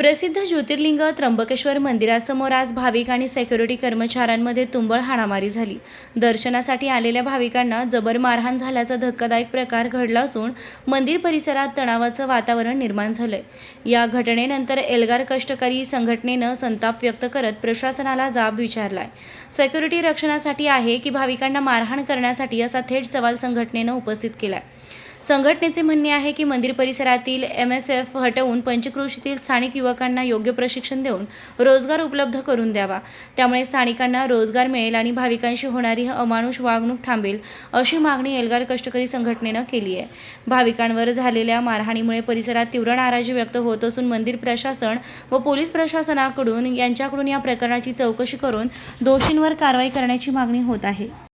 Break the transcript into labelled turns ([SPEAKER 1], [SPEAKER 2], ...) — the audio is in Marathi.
[SPEAKER 1] प्रसिद्ध ज्योतिर्लिंग त्र्यंबकेश्वर मंदिरासमोर आज भाविक आणि सेक्युरिटी कर्मचाऱ्यांमध्ये तुंबळ हाणामारी झाली. दर्शनासाठी आलेल्या भाविकांना जबर मारहाण झाल्याचा धक्कादायक प्रकार घडला असून मंदिर परिसरात तणावाचं वातावरण निर्माण झालंय. या घटनेनंतर एल्गार कष्टकरी संघटनेनं संताप व्यक्त करत प्रशासनाला जाब विचारलाय. सेक्युरिटी रक्षणासाठी आहे की भाविकांना मारहाण करण्यासाठी असा थेट सवाल संघटनेनं उपस्थित केलाय. संघटनेचे म्हणणे आहे की मंदिर परिसरातील एम एस एफ हटवून पंचक्रोशीतील स्थानिक युवकांना योग्य प्रशिक्षण देऊन रोजगार उपलब्ध करून द्यावा. त्यामुळे स्थानिकांना रोजगार मिळेल आणि भाविकांशी होणारी अमानुष वागणूक थांबेल अशी मागणी एल्गार कष्टकरी संघटनेनं केली आहे. भाविकांवर झालेल्या मारहाणीमुळे परिसरात तीव्र नाराजी व्यक्त होत असून मंदिर प्रशासन व पोलीस प्रशासनाकडून यांच्याकडून या प्रकरणाची चौकशी करून दोषींवर कारवाई करण्याची मागणी होत आहे.